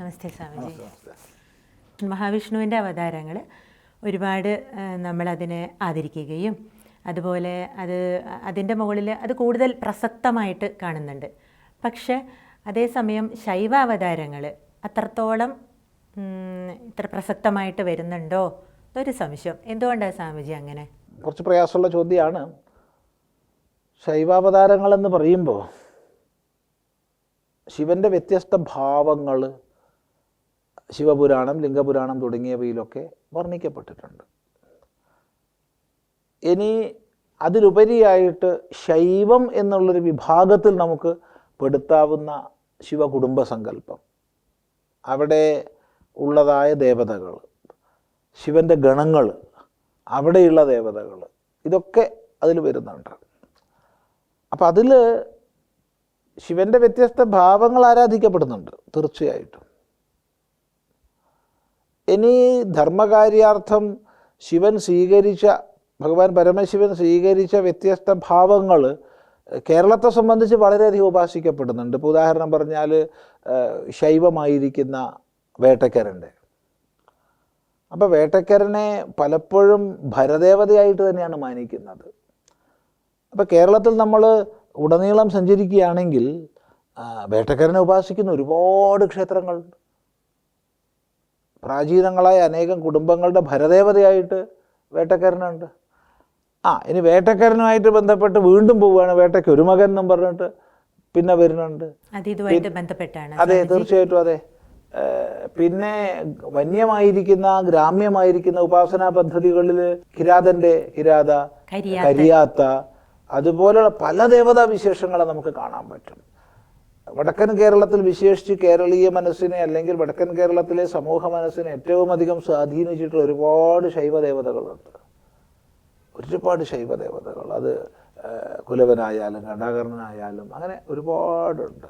നമസ്തേ സ്വാമിജി. മഹാവിഷ്ണുവിന്റെ അവതാരങ്ങൾ ഒരുപാട് നമ്മളതിനെ ആദരിക്കുകയും അതുപോലെ അത് അതിന്റെ മുകളിൽ അത് കൂടുതൽ പ്രസക്തമായിട്ട് കാണുന്നുണ്ട്. പക്ഷേ അതേസമയം ശൈവ അവതാരങ്ങൾ അത്രത്തോളം ഇത്ര പ്രസക്തമായിട്ട് വരുന്നുണ്ടോ? ഒരു സംശയം. എന്തുകൊണ്ടാണ് സ്വാമിജി അങ്ങനെ? കുറച്ച് പ്രയാസമുള്ള ചോദ്യമാണ്. ശൈവാവതാരങ്ങളെന്ന് പറയുമ്പോൾ ശിവന്റെ വ്യത്യസ്ത ഭാവങ്ങൾ ശിവപുരാണം ലിംഗപുരാണം തുടങ്ങിയവയിലൊക്കെ വർണിക്കപ്പെട്ടിട്ടുണ്ട്. ഇനി അതിലുപരിയായിട്ട് ശൈവം എന്നുള്ളൊരു വിഭാഗത്തിൽ നമുക്ക് പെടുത്താവുന്ന ശിവകുടുംബ സങ്കല്പം അവിടെ ഉള്ളതായ ദേവതകൾ ശിവന്റെ ഗണങ്ങൾ അവിടെയുള്ള ദേവതകൾ ഇതൊക്കെ അതിൽ വരുന്നുണ്ട്. അപ്പം അതിൽ ശിവന്റെ വ്യത്യസ്ത ഭാവങ്ങൾ ആരാധിക്കപ്പെടുന്നുണ്ട് തീർച്ചയായിട്ടും. ഇനി ധർമ്മകാര്യാർത്ഥം ശിവൻ സ്വീകരിച്ച ഭഗവാൻ പരമശിവൻ സ്വീകരിച്ച വ്യത്യസ്ത ഭാവങ്ങൾ കേരളത്തെ സംബന്ധിച്ച് വളരെയധികം ഉപാസിക്കപ്പെടുന്നുണ്ട്. ഇപ്പോൾ ഉദാഹരണം പറഞ്ഞാൽ ശൈവമായിരിക്കുന്ന വേട്ടക്കരന്റെ. അപ്പോൾ വേട്ടക്കരനെ പലപ്പോഴും ഭരദേവതയായിട്ട് തന്നെയാണ് മാനിക്കുന്നത്. അപ്പോൾ കേരളത്തിൽ നമ്മൾ ഉടനീളം സഞ്ചരിക്കുകയാണെങ്കിൽ വേട്ടക്കരനെ ഉപാസിക്കുന്ന ഒരുപാട് ക്ഷേത്രങ്ങളുണ്ട്. പ്രാചീനങ്ങളായ അനേകം കുടുംബങ്ങളുടെ ഭരദേവതയായിട്ട് വേട്ടക്കാരനുണ്ട്. ആ ഇനി വേട്ടക്കാരനുമായിട്ട് ബന്ധപ്പെട്ട് വീണ്ടും പോവുകയാണ്. വേട്ടയ്ക്ക് ഒരു മകൻ എന്നും പറഞ്ഞിട്ട് പിന്നെ വരുന്നുണ്ട്. അത് ബന്ധപ്പെട്ടാണ്. അതെ തീർച്ചയായിട്ടും അതെ. പിന്നെ വന്യമായിരിക്കുന്ന ഗ്രാമ്യമായിരിക്കുന്ന ഉപാസനാ പദ്ധതികളിൽ കിരാതന്റെ കിരാത കരിയാത്ത. കരിയാത്ത അതുപോലെയുള്ള പല ദേവതാ വിശേഷങ്ങളെ നമുക്ക് കാണാൻ പറ്റും. വടക്കൻ കേരളത്തിൽ വിശേഷിച്ച് കേരളീയ മനസ്സിനെ അല്ലെങ്കിൽ വടക്കൻ കേരളത്തിലെ സമൂഹ മനസ്സിനെ ഏറ്റവും അധികം സ്വാധീനിച്ചിട്ടുള്ള ഒരുപാട് ശൈവദേവതകളുണ്ട്. ഒരുപാട് ശൈവദേവതകൾ. അത് കുലവനായാലും ഘടാകർണനായാലും അങ്ങനെ ഒരുപാടുണ്ട്.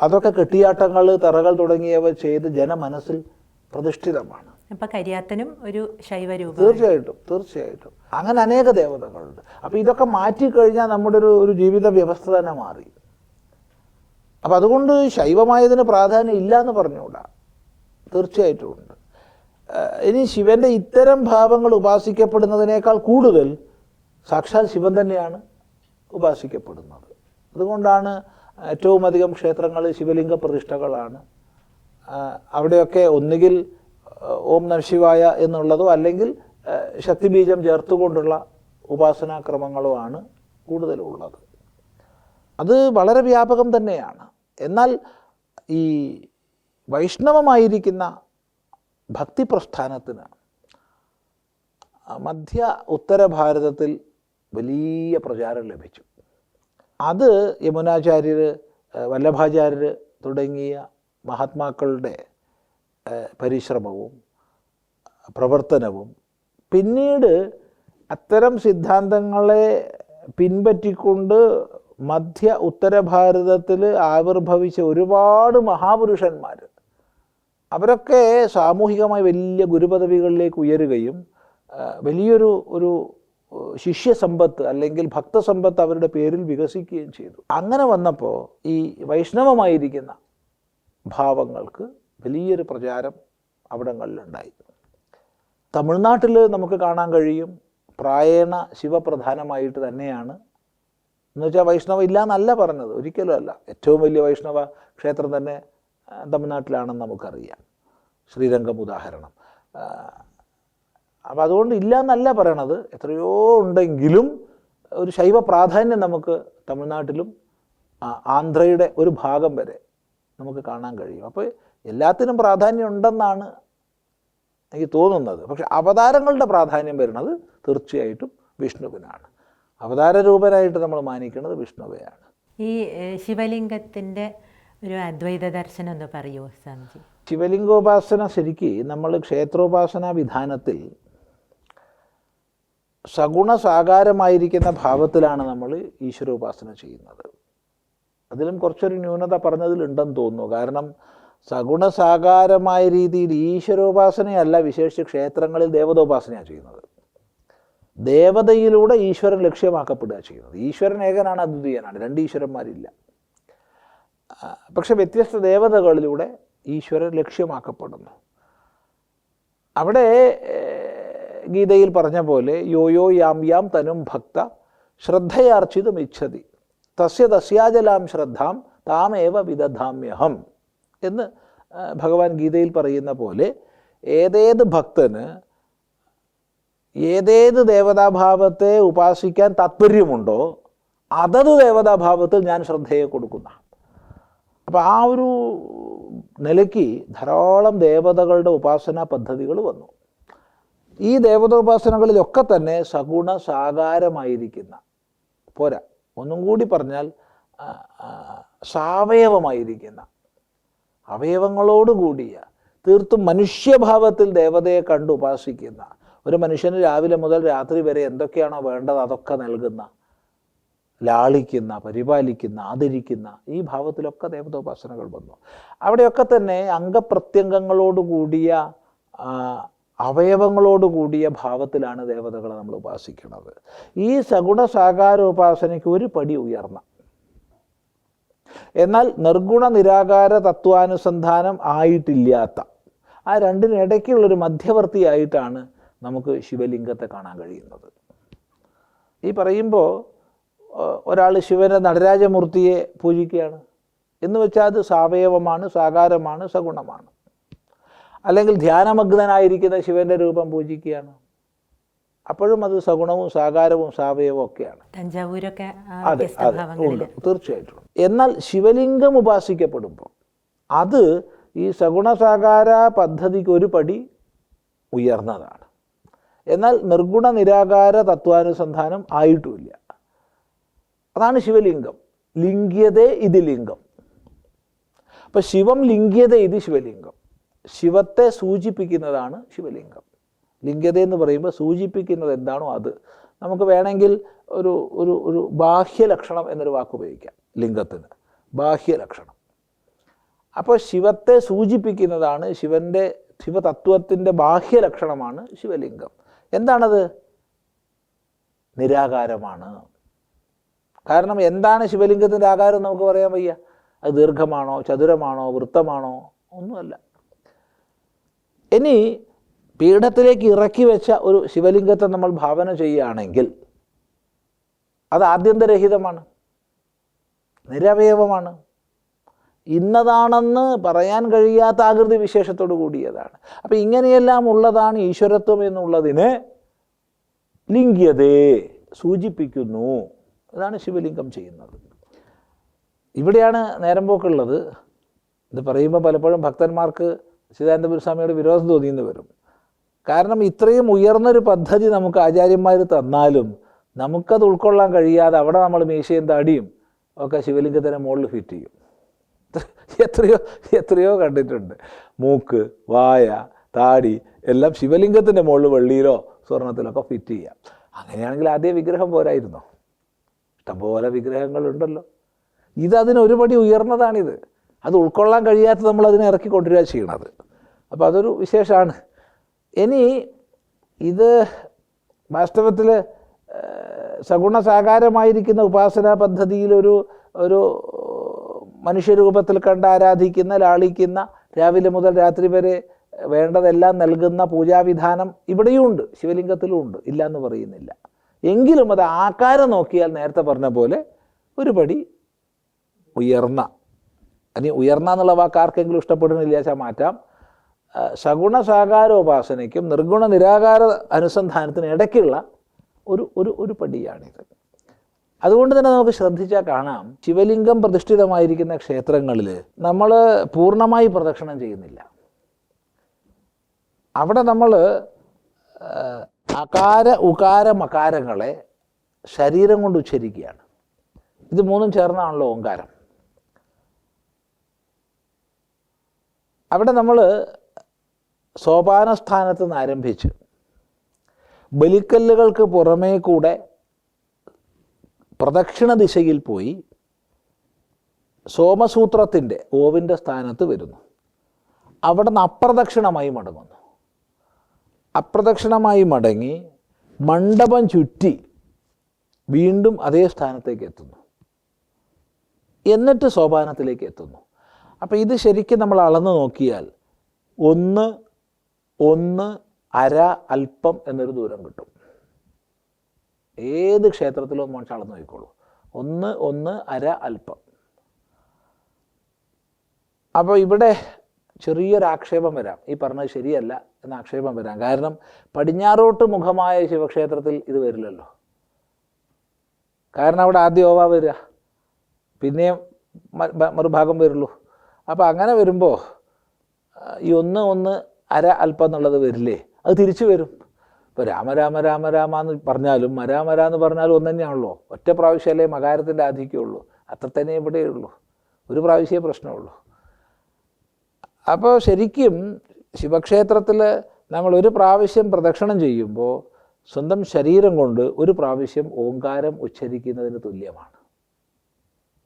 അതൊക്കെ കെട്ടിയാട്ടങ്ങൾ തറകൾ തുടങ്ങിയവ ചെയ്ത് ജനമനസ്സിൽ പ്രതിഷ്ഠിതമാണ്. ഇപ്പൊ കരിയാത്തനും ഒരു ശൈവരൂപം തീർച്ചയായിട്ടും തീർച്ചയായിട്ടും. അങ്ങനെ അനേക ദേവതകളുണ്ട്. അപ്പൊ ഇതൊക്കെ മാറ്റിക്കഴിഞ്ഞാൽ നമ്മുടെ ഒരു ഒരു ജീവിത വ്യവസ്ഥ തന്നെ മാറി. അപ്പം അതുകൊണ്ട് ശൈവമായതിന് പ്രാധാന്യം ഇല്ല എന്ന് പറഞ്ഞുകൂടാ? തീർച്ചയായിട്ടും ഉണ്ട്. ഇനി ശിവന്റെ ഇത്തരം ഭാവങ്ങൾ ഉപാസിക്കപ്പെടുന്നതിനേക്കാൾ കൂടുതൽ സാക്ഷാൽ ശിവൻ തന്നെയാണ് ഉപാസിക്കപ്പെടുന്നത്. അതുകൊണ്ടാണ് ഏറ്റവും അധികം ക്ഷേത്രങ്ങൾ ശിവലിംഗ പ്രതിഷ്ഠകളാണ്. അവിടെയൊക്കെ ഒന്നുകിൽ ഓം നശിവായ എന്നുള്ളതോ അല്ലെങ്കിൽ ശക്തിബീജം ചേർത്തുകൊണ്ടുള്ള ഉപാസനാക്രമങ്ങളോ ആണ് കൂടുതലുള്ളത്. അത് വളരെ വ്യാപകം തന്നെയാണ്. എന്നാൽ ഈ വൈഷ്ണവമായിരിക്കുന്ന ഭക്തി പ്രസ്ഥാനത്തിന് മധ്യ ഉത്തര ഭാരതത്തിൽ വലിയ പ്രചാരം ലഭിച്ചു. അത് യമുനാചാര്യർ വല്ലഭാചാര്യർ തുടങ്ങിയ മഹാത്മാക്കളുടെ പരിശ്രമവും പ്രവർത്തനവും പിന്നീട് അത്തരം സിദ്ധാന്തങ്ങളെ പിൻപറ്റിക്കൊണ്ട് മധ്യ ഉത്തര ഭാരതത്തിൽ ആവിർഭവിച്ച ഒരുപാട് മഹാപുരുഷന്മാർ അവരൊക്കെ സാമൂഹികമായി വലിയ ഗുരുപദവികളിലേക്ക് ഉയരുകയും വലിയൊരു ഒരു ശിഷ്യസമ്പത്ത് അല്ലെങ്കിൽ ഭക്തസമ്പത്ത് അവരുടെ പേരിൽ വികസിക്കുകയും ചെയ്തു. അങ്ങനെ വന്നപ്പോൾ ഈ വൈഷ്ണവമായിരിക്കുന്ന ഭാവങ്ങൾക്ക് വലിയൊരു പ്രചാരം അവിടങ്ങളിലുണ്ടായി. തമിഴ്നാട്ടിൽ നമുക്ക് കാണാൻ കഴിയും പ്രായേണ ശിവപ്രധാനമായിട്ട് തന്നെയാണ് എന്ന് വെച്ചാൽ വൈഷ്ണവ ഇല്ല എന്നല്ല പറഞ്ഞത്. ഒരിക്കലും അല്ല. ഏറ്റവും വലിയ വൈഷ്ണവ ക്ഷേത്രം തന്നെ തമിഴ്നാട്ടിലാണെന്ന് നമുക്കറിയാം. ശ്രീരംഗം ഉദാഹരണം. അപ്പം അതുകൊണ്ട് ഇല്ല എന്നല്ല പറയണത്. എത്രയോ ഉണ്ടെങ്കിലും ഒരു ശൈവ പ്രാധാന്യം നമുക്ക് തമിഴ്നാട്ടിലും ആന്ധ്രയുടെ ഒരു ഭാഗം വരെ നമുക്ക് കാണാൻ കഴിയും. അപ്പോൾ എല്ലാത്തിനും പ്രാധാന്യം ഉണ്ടെന്നാണ് എനിക്ക് തോന്നുന്നത്. പക്ഷെ അവതാരങ്ങളുടെ പ്രാധാന്യം വരുന്നത് തീർച്ചയായിട്ടും വിഷ്ണുവിനാണ്. അവതാര രൂപനായിട്ട് നമ്മൾ മാനിക്കുന്നത് വിഷ്ണുവെയാണ്. ഈ ശിവലിംഗത്തിന്റെ ഒരു അദ്വൈത ദർശനം എന്ന് പറയുമോ സ്വാമിജി? ശിവലിംഗോപാസന ശരിക്ക് നമ്മൾ ക്ഷേത്രോപാസന വിധാനത്തിൽ സഗുണ സാകാരമായിരിക്കുന്ന ഭാവത്തിലാണ് നമ്മൾ ഈശ്വരോപാസന ചെയ്യുന്നത്. അതിലും കുറച്ചൊരു ന്യൂനത പറഞ്ഞതിലുണ്ടെന്ന് തോന്നുന്നു. കാരണം സഗുണ സാകാരമായ രീതിയിൽ ഈശ്വരോപാസനയല്ല വിശേഷിച്ച് ക്ഷേത്രങ്ങളിൽ ദേവതോപാസനയാണ് ചെയ്യുന്നത്. ദേവതയിലൂടെ ഈശ്വരൻ ലക്ഷ്യമാക്കപ്പെടുക ചെയ്യുന്നത്. ഈശ്വരൻ ഏകനാണ് അദ്വിതീയനാണ്. രണ്ട് ഈശ്വരന്മാരില്ല. പക്ഷെ വ്യത്യസ്ത ദേവതകളിലൂടെ ഈശ്വരൻ ലക്ഷ്യമാക്കപ്പെടുന്നു. അവിടെ ഗീതയിൽ പറഞ്ഞ പോലെ യോയോ യാം യാം തനും ഭക്ത ശ്രദ്ധയാർച്ചിതും ഇച്ഛതി. തസ്യ തസ്യാജലാം ശ്രദ്ധാം താമേവ വിദധാമ്യഹം എന്ന് ഭഗവാൻ ഗീതയിൽ പറയുന്ന പോലെ ഏതേത് ഭക്തന് ഏതേത് ദേവതാഭാവത്തെ ഉപാസിക്കാൻ താത്പര്യമുണ്ടോ അതത് ദേവതാഭാവത്തിൽ ഞാൻ ശ്രദ്ധയെ കൊടുക്കുന്ന. അപ്പോൾ ആ ഒരു നിലയ്ക്ക് ധാരാളം ദേവതകളുടെ ഉപാസനാ പദ്ധതികൾ വന്നു. ഈ ദേവതോപാസനകളിലൊക്കെ തന്നെ സഗുണ സാകാരമായിരിക്കുന്ന പോരാ ഒന്നും കൂടി പറഞ്ഞാൽ സാവയവമായിരിക്കുന്ന അവയവങ്ങളോടുകൂടിയ തീർത്തും മനുഷ്യഭാവത്തിൽ ദേവതയെ കണ്ട് ഉപാസിക്കുന്ന ഒരു മനുഷ്യന് രാവിലെ മുതൽ രാത്രി വരെ എന്തൊക്കെയാണോ വേണ്ടത് അതൊക്കെ നൽകുന്ന ലാളിക്കുന്ന പരിപാലിക്കുന്ന ആദരിക്കുന്ന ഈ ഭാവത്തിലൊക്കെ ദേവതോപാസനകൾ വന്നു. അവിടെയൊക്കെ തന്നെ അംഗപ്രത്യംഗങ്ങളോട് കൂടിയ അവയവങ്ങളോട് കൂടിയ ഭാവത്തിലാണ് ദേവതകളെ നമ്മൾ ഉപാസിക്കുന്നത്. ഈ സഗുണ സാകാര ഉപാസനയ്ക്ക് ഒരു പടി ഉയർന്ന എന്നാൽ നിർഗുണ നിരാകാര തത്വാനുസന്ധാനം ആയിട്ടില്ലാത്ത ആ രണ്ടിനിടയ്ക്കുള്ളൊരു മധ്യവർത്തിയായിട്ടാണ് നമുക്ക് ശിവലിംഗത്തെ കാണാൻ കഴിയുന്നത്. ഈ പറയുമ്പോൾ ഒരാൾ ശിവനെ നടരാജമൂർത്തിയെ പൂജിക്കുകയാണ്. എന്ന് വെച്ചാൽ അത് സാവയവമാണ് സാകാരമാണ് സഗുണമാണ്. അല്ലെങ്കിൽ ധ്യാനമഗ്നനായിരിക്കുന്ന ശിവന്റെ രൂപം പൂജിക്കുകയാണ്. അപ്പോഴും അത് സഗുണവും സാകാരവും സാവയവും ഒക്കെയാണ്. തഞ്ചാവൂരൊക്കെ അതെ അതെ ഉണ്ട് തീർച്ചയായിട്ടും. എന്നാൽ ശിവലിംഗം ഉപാസിക്കപ്പെടുമ്പോൾ അത് ഈ സഗുണസാകാര പദ്ധതിക്ക് ഒരു പടി ഉയർന്നതാണ്. എന്നാൽ നിർഗുണ നിരാകാര തത്വാനുസന്ധാനം ആയിട്ടുമില്ല അതാണ് ശിവലിംഗം. ലിംഗ്യതേ ഇത് ലിംഗം. അപ്പം ശിവം ലിംഗ്യത ഇത് ശിവലിംഗം. ശിവത്തെ സൂചിപ്പിക്കുന്നതാണ് ശിവലിംഗം. ലിംഗ്യത എന്ന് പറയുമ്പോൾ സൂചിപ്പിക്കുന്നത് എന്താണോ അത്. നമുക്ക് വേണമെങ്കിൽ ഒരു ഒരു ഒരു ബാഹ്യലക്ഷണം എന്നൊരു വാക്ക് ഉപയോഗിക്കാം ലിംഗത്തിന്. ബാഹ്യലക്ഷണം അപ്പോൾ ശിവത്തെ സൂചിപ്പിക്കുന്നതാണ് ശിവന്റെ ശിവതത്വത്തിന്റെ ബാഹ്യലക്ഷണമാണ് ശിവലിംഗം. എന്താണത്? നിരാകാരമാണ്. കാരണം എന്താണ് ശിവലിംഗത്തിന്റെ ആകാരം നമുക്ക് പറയാൻ വയ്യ. അത് ദീർഘമാണോ ചതുരമാണോ വൃത്തമാണോ? ഒന്നുമല്ല. ഇനി പീഠത്തിലേക്ക് ഇറക്കി വെച്ച ഒരു ശിവലിംഗത്തെ നമ്മൾ ഭാവന ചെയ്യുകയാണെങ്കിൽ അത് ആദ്യന്തരഹിതമാണ്. നിരവയവമാണ്. ഇന്നതാണെന്ന് പറയാൻ കഴിയാത്ത ആകൃതി വിശേഷത്തോടു കൂടിയതാണ്. അപ്പം ഇങ്ങനെയെല്ലാം ഉള്ളതാണ് ഈശ്വരത്വം എന്നുള്ളതിന് ലിംഗ്യതയെ സൂചിപ്പിക്കുന്നു. അതാണ് ശിവലിംഗം ചെയ്യുന്നത്. ഇവിടെയാണ് നേരം പോക്കുള്ളത്. ഇത് പറയുമ്പോൾ പലപ്പോഴും ഭക്തന്മാർക്ക് ചിദാനന്ദപുര സ്വാമിയുടെ വിരോധം തോന്നിയെന്ന് വരും. കാരണം ഇത്രയും ഉയർന്നൊരു പദ്ധതി നമുക്ക് ആചാര്യന്മാർ തന്നാലും നമുക്കത് ഉൾക്കൊള്ളാൻ കഴിയാതെ അവിടെ നമ്മൾ മീശയും തടിയും ഒക്കെ ശിവലിംഗത്തിന് മുകളിൽ ഫിറ്റ് ചെയ്യും. എത്രയോ എത്രയോ കണ്ടിട്ടുണ്ട്. മൂക്ക് വായ താടി എല്ലാം ശിവലിംഗത്തിന്റെ മുകളിൽ വെള്ളിയിലോ സ്വർണത്തിലൊക്കെ ഫിറ്റ് ചെയ്യാം. അങ്ങനെയാണെങ്കിൽ ആദ്യം വിഗ്രഹം പോരായിരുന്നോ? ഇഷ്ടംപോലെ വിഗ്രഹങ്ങളുണ്ടല്ലോ. ഇത് അതിന് ഒരുപടി ഉയർന്നതാണിത്. അത് ഉൾക്കൊള്ളാൻ കഴിയാത്ത നമ്മൾ അതിനെ ഇറക്കി കൊണ്ടുവരിക ചെയ്യണത്. അപ്പോൾ അതൊരു വിശേഷമാണ്. ഇനി ഇത് വാസ്തവത്തിൽ സഗുണസാകാരമായിരിക്കുന്ന ഉപാസനാ പദ്ധതിയിലൊരു ഒരു മനുഷ്യരൂപത്തിൽ കണ്ട് ആരാധിക്കുന്ന ലാളിക്കുന്ന രാവിലെ മുതൽ രാത്രി വരെ വേണ്ടതെല്ലാം നൽകുന്ന പൂജാവിധാനം ഇവിടെയും ഉണ്ട് ശിവലിംഗത്തിലും ഉണ്ട് ഇല്ല എന്ന് പറയുന്നില്ല. എങ്കിലും അത് ആകാരം നോക്കിയാൽ നേരത്തെ പറഞ്ഞ പോലെ ഒരു പടി ഉയർന്ന അല്ലെങ്കിൽ ഉയർന്ന എന്നുള്ള വാക്ക് ആർക്കെങ്കിലും ഇഷ്ടപ്പെടുന്നില്ല വെച്ചാൽ മാറ്റാം. സഗുണ സാകാരോപാസനയ്ക്കും നിർഗുണ നിരാകാര അനുസന്ധാനത്തിന് ഇടയ്ക്കുള്ള ഒരു ഒരു ഒരു പടിയാണിത്. അതുകൊണ്ട് തന്നെ നമുക്ക് ശ്രദ്ധിച്ചാൽ കാണാം ശിവലിംഗം പ്രതിഷ്ഠിതമായിരിക്കുന്ന ക്ഷേത്രങ്ങളിൽ നമ്മൾ പൂർണമായി പ്രദക്ഷിണം ചെയ്യുന്നില്ല. അവിടെ നമ്മൾ അകാര ഉകാര മകാരങ്ങളെ ശരീരം കൊണ്ട് ഉച്ചരിക്കുകയാണ്. ഇത് മൂന്നും ചേർന്നാണല്ലോ ഓങ്കാരം. അവിടെ നമ്മൾ സോപാനസ്ഥാനത്ത് നിന്ന് ആരംഭിച്ച് ബലിക്കല്ലുകൾക്ക് പുറമേ കൂടെ പ്രദക്ഷിണ ദിശയിൽ പോയി സോമസൂത്രത്തിന്റെ ഓവിന്റെ സ്ഥാനത്ത് വരുന്നു. അവിടെ നിന്ന് അപ്രദക്ഷിണമായി മടങ്ങുന്നു. അപ്രദക്ഷിണമായി മടങ്ങി മണ്ഡപം ചുറ്റി വീണ്ടും അതേ സ്ഥാനത്തേക്ക് എത്തുന്നു. എന്നിട്ട് സോപാനത്തിലേക്ക് എത്തുന്നു. അപ്പോൾ ഇത് ശരിക്കും നമ്മൾ അളന്ന് നോക്കിയാൽ ഒന്ന് ഒന്ന് അര അല്പം എന്നൊരു ദൂരം കിട്ടും. ഏത് ക്ഷേത്രത്തിലും മനുഷ്യ അളന്ന് നോക്കിക്കോളൂ. ഒന്ന് ഒന്ന് അര അല്പം. അപ്പോൾ ഇവിടെ ചെറിയൊരു ആക്ഷേപം വരാം. ഈ പറഞ്ഞത് ശരിയല്ല എന്ന ആക്ഷേപം വരാം. കാരണം പടിഞ്ഞാറോട്ട് മുഖമായ ശിവക്ഷേത്രത്തിൽ ഇത് വരില്ലല്ലോ. കാരണം അവിടെ ആദ്യം ഓവ വരിക. പിന്നെയും മറുഭാഗം വരുള്ളൂ. അപ്പോൾ അങ്ങനെ വരുമ്പോൾ ഈ ഒന്ന് ഒന്ന് അര അല്പം എന്നുള്ളത് വരില്ലേ? അത് തിരിച്ചു വരും. ഇപ്പോൾ രാമ രാമ രാമ രാമ എന്ന് പറഞ്ഞാലും മരാമര എന്ന് പറഞ്ഞാലും ഒന്ന് തന്നെയാണല്ലോ. ഒറ്റ പ്രാവശ്യമല്ലേ മകാരത്തിന്റെ ആധിക്യമുള്ളൂ അത്ര തന്നെ ഇവിടെയുള്ളൂ ഒരു പ്രാവശ്യമേ പ്രശ്നമുള്ളൂ അപ്പോൾ ശരിക്കും ശിവക്ഷേത്രത്തിൽ നമ്മൾ ഒരു പ്രാവശ്യം പ്രദക്ഷിണം ചെയ്യുമ്പോൾ സ്വന്തം ശരീരം കൊണ്ട് ഒരു പ്രാവശ്യം ഓങ്കാരം ഉച്ചരിക്കുന്നതിന് തുല്യമാണ്.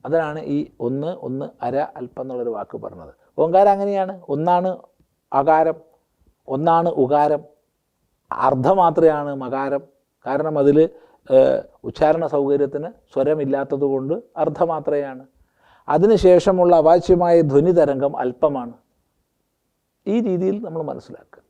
അതിനാണ് ഈ ഒന്ന് ഒന്ന് അര അല്പം എന്നുള്ളൊരു വാക്ക് പറഞ്ഞത്. ഓങ്കാരം അങ്ങനെയാണ്. ഒന്നാണ് അകാരം ഒന്നാണ് ഉകാരം. അർദ്ധമാത്രയാണ് മകാരം. കാരണം അതിൽ ഉച്ചാരണ സൗകര്യത്തിന് സ്വരമില്ലാത്തത് കൊണ്ട് അർദ്ധമാത്രയാണ്. അതിനുശേഷമുള്ള അവാച്യമായ ധ്വനി തരംഗം അല്പമാണ്. ഈ രീതിയിൽ നമ്മൾ മനസ്സിലാക്കുക.